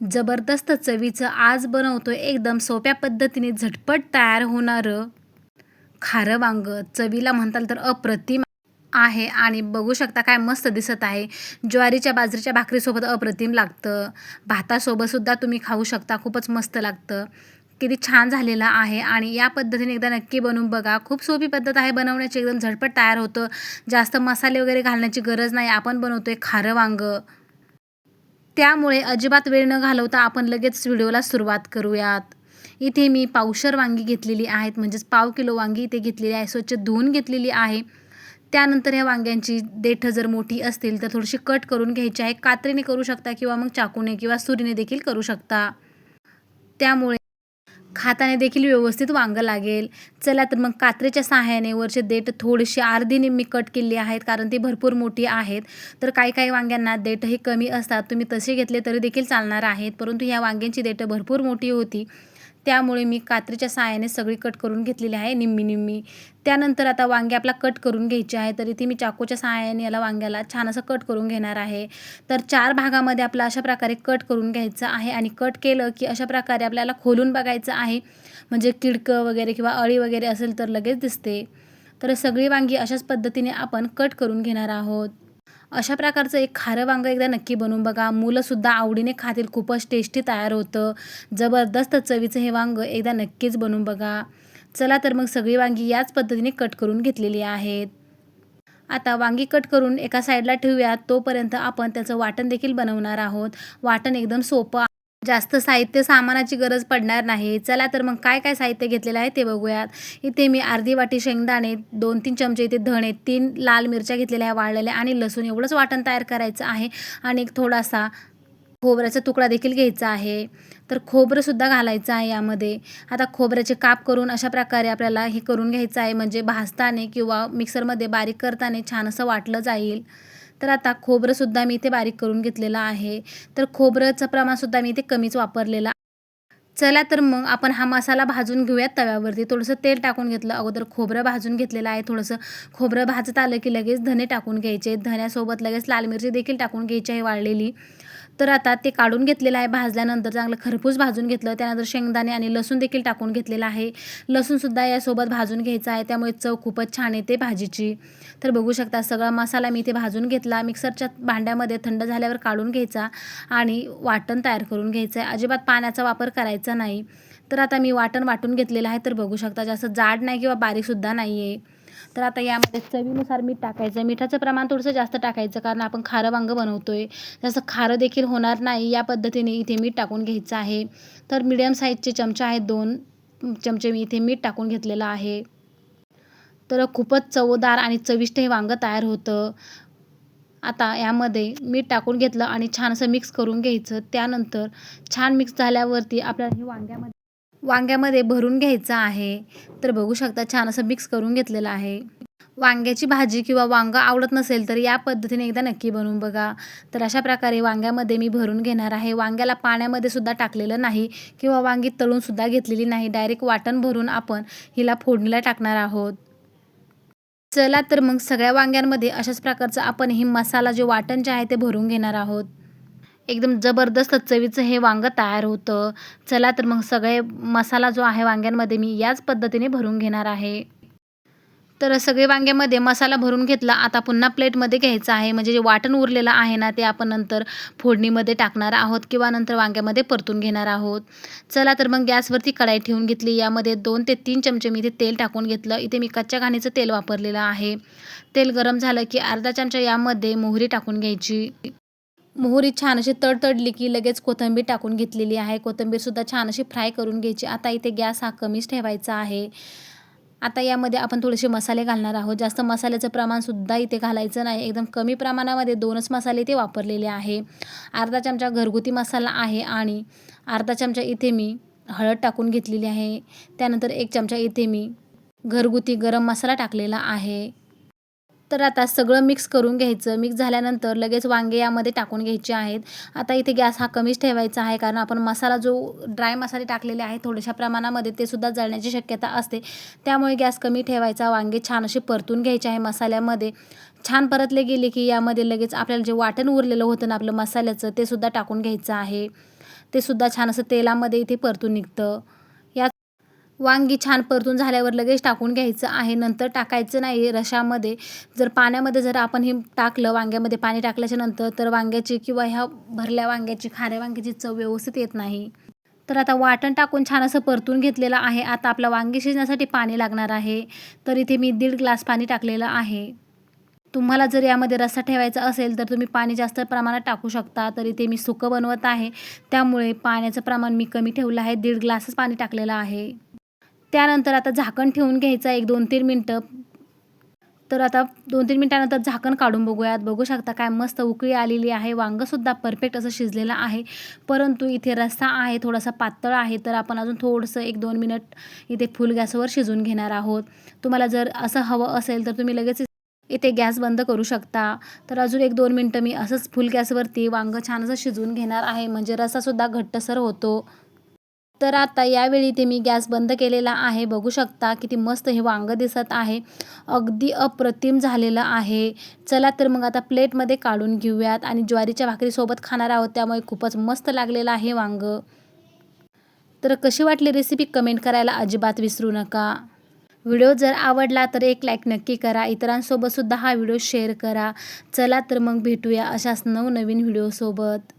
जबरदस्त चवीचं आज बनवतो एकदम सोप्या पद्धतीने झटपट तयार होणारं खारं वांगं. चवीला म्हणताल तर अप्रतिम आहे आणि बघू शकता काय मस्त दिसत आहे. ज्वारीच्या बाजरीच्या भाकरीसोबत अप्रतिम लागतं. भातासोबतसुद्धा तुम्ही खाऊ शकता खूपच मस्त लागतं. किती छान झालेलं आहे आणि या पद्धतीने एकदा नक्की बनवून बघा. खूप सोपी पद्धत आहे बनवण्याची एकदम झटपट तयार होतं. जास्त मसाले वगैरे घालण्याची गरज नाही. आपण बनवतो आहे खारं वांगं. त्यामुळे अजिबात वेळ न घालवता आपण लगेच व्हिडिओला सुरुवात करूयात. इथे मी पावशर वांगी घेतलेली आहेत म्हणजेच पाव किलो वांगी इथे घेतलेली आहे. स्वच्छ धुवून घेतलेली आहे. त्यानंतर ह्या वांग्यांची देठं जर मोठी असतील तर थोडीशी कट करून घ्यायची आहे. कात्रीने करू शकता किंवा मग चाकूने किंवा सुरीने देखील करू शकता. त्यामुळे खाताने देखील व्यवस्थित वांगं लागेल. चला तर मग कात्रीच्या सहाय्याने वरचे देठ थोडीशी अर्धी मी कट केली आहेत कारण ती भरपूर मोठी आहेत. तर काही काही वांग्यांना देठही कमी असतात. तुम्ही तसे घेतले तरी देखील चालणार आहेत. परंतु ह्या वांग्यांची देठं भरपूर मोठी होती. त्यामुळे मी कात्रीच्या साहाय्याने सगळी कट करून घेतलेली आहे निम्मी निम्मी. त्यानंतर आता वांगे आपला कट करून घ्यायचे आहे तर इथे मी चाकूच्या सहाय्याने याला वांग्याला छान असं कट करून घेणार आहे. तर चार भागामध्ये आपला अशा प्रकारे कट करून घ्यायचं आहे आणि कट केलं की अशा प्रकारे आपल्याला खोलून बघायचं आहे. म्हणजे किडकं वगैरे किंवा अळी वगैरे असेल तर लगेच दिसते. तर सगळी वांगी अशाच पद्धतीने आपण कट करून घेणार आहोत. अशा प्रकारचं एक खारं वांगं एकदा नक्की बनवून बघा. मुलंसुद्धा आवडीने खातील खूपच टेस्टी तयार होतं. जबरदस्त चवीचं हे वांगं एकदा नक्कीच बनवून बघा. चला तर मग सगळी वांगी याच पद्धतीने कट करून घेतलेली आहेत. आता वांगी कट करून एका साईडला ठेवूयात. तोपर्यंत आपण त्याचं वाटण देखील बनवणार आहोत. वाटण एकदम सोपं जास्त साहित्य सामानाची गरज पडणार नाही. चला तर मग काय काय साहित्य घेतलेलं आहे ते बघूयात. इथे मी अर्धी वाटी शेंगदाणे दोन तीन चमचे इथे धणे तीन लाल मिरच्या घेतलेल्या आहे वाळलेल्या आणि लसूण एवढंच वाटण तयार करायचं आहे. आणि एक थोडासा खोबऱ्याचा तुकडा देखील घ्यायचा आहे. तर खोबरंसुद्धा घालायचं आहे यामध्ये. आता खोबऱ्याचे काप करून अशा प्रकारे आपल्याला हे करून घ्यायचं आहे. म्हणजे भाजताने किंवा मिक्सरमध्ये बारीक करताना छान असं वाटलं जाईल. तर आता खोबरंसुद्धा मी इथे बारीक करून घेतलेलं आहे. तर खोबऱ्याचं प्रमाणसुद्धा मी इथे कमीच वापरलेलं चला तर मग आपण हा मसाला भाजून घेऊयात तव्यावरती. थोडंसं तेल टाकून घेतलं. अगोदर खोबरं भाजून घेतलेलं आहे. थोडंसं खोबरं भाजत आलं की लगेच धने टाकून घ्यायचे. धन्यासोबत लगेच लाल मिरची देखील टाकून घ्यायची आहे वाळलेली. तर आता ते काढून घेतलेलं आहे. भाजल्यानंतर चांगलं खरपूस भाजून घेतलं. त्यानंतर शेंगदाणे आणि लसूण देखील टाकून घेतलेलं आहे. लसूणसुद्धा यासोबत भाजून घ्यायचं आहे. त्यामुळे चव खूपच छान येते भाजीची. तर बघू शकता सगळा मसाला मी इथे भाजून घेतला. मिक्सरच्या भांड्यामध्ये थंड झाल्यावर काढून घ्यायचा आणि वाटण तयार करून घ्यायचं आहे. अजिबात पाण्याचा वापर करायचा नाही. तर आता मी वाटण वाटून घेतलेलं आहे तर बघू शकता जास्त जाड नाही किंवा बारीकसुद्धा नाही आहे तर आता यामध्ये चवीनुसार मीठ टाकायचं. मिठाचं प्रमाण थोडंसं जास्त टाकायचं कारण आपण खारं वांगं बनवतो आहे जसं खारं देखील होणार नाही या पद्धतीने इथे मीठ टाकून घ्यायचं आहे. तर मीडियम साईजचे चमचे आहेत दोन. चमचे मी इथे मीठ टाकून घेतलेलं आहे. तर खूपच चवदार आणि चविष्ट हे वांगं तयार होतं. आता यामध्ये मीठ टाकून घेतलं आणि छान असं मिक्स करून घ्यायचं. त्यानंतर छान मिक्स झाल्यावरती आपल्याला हे वांग्यामध्ये वांग्यामध्ये भरून घ्यायचं आहे. तर बघू शकता छान असं मिक्स करून घेतलेलं आहे. वांग्याची भाजी किंवा वांगं आवडत नसेल तर या पद्धतीने एकदा नक्की बनवून बघा. तर अशा प्रकारे वांग्यामध्ये मी भरून घेणार आहे. वांग्याला पाण्यामध्ये सुद्धा टाकलेलं नाही किंवा वांगी तळूनसुद्धा घेतलेली नाही. डायरेक्ट वाटण भरून आपण हिला फोडणीला टाकणार आहोत. चला तर मग सगळ्या वांग्यांमध्ये अशाच प्रकारचं आपण हे मसाला जे वाटण जे आहे ते भरून घेणार आहोत. एकदम जबरदस्त चवीचं हे वांगं तयार होतं. चला तर मग सगळे मसाला जो आहे वांग्यांमध्ये मी याच पद्धतीने भरून घेणार आहे. तर सगळे वांग्यामध्ये मसाला भरून घेतला. आता पुन्हा प्लेटमध्ये घ्यायचं आहे. म्हणजे जे वाटण उरलेलं आहे ना ते आपण नंतर फोडणीमध्ये टाकणार आहोत किंवा नंतर वांग्यामध्ये परतून घेणार आहोत. चला तर मग गॅसवरती कढाई ठेवून घेतली. यामध्ये दोन ते तीन चमचे मी इथे तेल टाकून घेतलं. इथे मी कच्च्या घाणीचं तेल वापरलेलं आहे. तेल गरम झालं की अर्धा चमचा यामध्ये मोहरी टाकून घ्यायची. मोहरी छान अशी तडतडली की लगेच कोथिंबीर टाकून घेतलेली आहे. कोथिंबीरसुद्धा छान अशी फ्राय करून घ्यायची. आता इथे गॅस हा कमीच ठेवायचा आहे. आता यामध्ये आपण थोडेसे मसाले घालणार आहोत. जास्त मसाल्याचं प्रमाणसुद्धा इथे घालायचं नाही. एकदम कमी प्रमाणामध्ये दोनच मसाले इथे वापरलेले आहे. अर्धा चमचा घरगुती मसाला आहे आणि अर्धा चमचा इथे मी हळद टाकून घेतलेली आहे. त्यानंतर एक चमचा इथे मी घरगुती गरम मसाला टाकलेला आहे. तर आता सगळं मिक्स करून घ्यायचं. मिक्स झाल्यानंतर लगेच वांगे यामध्ये टाकून घ्यायचे आहेत. आता इथे गॅस हा कमीच ठेवायचा आहे कारण आपण मसाला जो ड्राय मसाले टाकलेले आहेत थोड्याशा प्रमाणामध्ये ते सुद्धा जळण्याची शक्यता असते. त्यामुळे गॅस कमी ठेवायचा. वांगे छान असे परतून घ्यायचे आहे मसाल्यामध्ये. छान परतले गेले की यामध्ये लगेच आपल्याला जे वाटण उरलेलं होतं ना आपलं मसाल्याचं ते सुद्धा टाकून घ्यायचं आहे. ते सुद्धा छान असं तेलामध्ये इथे परतून निघतं. वांगी छान परतून झाल्यावर लगेच टाकून घ्यायचं आहे. नंतर टाकायचं नाही. रशामध्ये जर पाण्यामध्ये जर आपण हे टाकलं वांग्यामध्ये पाणी टाकल्याच्या नंतर तर वांग्याची किंवा ह्या भरल्या वांग्याची खाऱ्या वांग्याची चव व्यवस्थित येत नाही. तर आता वाटण टाकून छान असं परतून घेतलेलं आहे. आता आपला वांगी शिजण्यासाठी पाणी लागणार आहे. तर इथे मी दीड ग्लास पाणी टाकलेलं आहे. तुम्हाला जर यामध्ये रस्सा ठेवायचा असेल तर तुम्ही पाणी जास्त प्रमाणात टाकू शकता. तर इथे मी सुकं बनवत आहे. त्यामुळे पाण्याचं प्रमाण मी कमी ठेवलं आहे. दीड ग्लासच पाणी टाकलेलं आहे. त्यानंतर आता झाकण ठेवून घ्यायचं एक दोन तीन मिनटं. तर आता दोन तीन मिनटानंतर झाकण काढून बघूयात. बघू शकता काय मस्त उकळी आलेली आहे. वांगंसुद्धा परफेक्ट असं शिजलेलं आहे. परंतु इथे रस्सा आहे थोडासा पातळ आहे. तर आपण अजून थोडंसं एक दोन मिनिट इथे फुल गॅसवर शिजून घेणार आहोत. तुम्हाला जर असं हवं असेल तर तुम्ही लगेच इथे गॅस बंद करू शकता. तर अजून एक दोन मिनटं मी असंच फुल गॅसवरती वांगं छान असं शिजवून घेणार आहे. म्हणजे रस्सासुद्धा घट्टसर होतो. तर आता यावेळी इथे मी गॅस बंद केलेला आहे. बघू शकता किती मस्त हे वांगं दिसत आहे. अगदी अप्रतिम झालेलं आहे. चला तर मग आता प्लेटमध्ये काढून घेऊयात आणि ज्वारीच्या भाकरीसोबत खाणार आहोत. त्यामुळे खूपच मस्त लागलेलं आहे वांगं. तर कशी वाटली रेसिपी कमेंट करायला अजिबात विसरू नका. व्हिडिओ जर आवडला तर एक लाईक नक्की करा. इतरांसोबतसुद्धा हा व्हिडिओ शेअर करा. चला तर मग भेटूया अशाच नवनवीन व्हिडिओसोबत.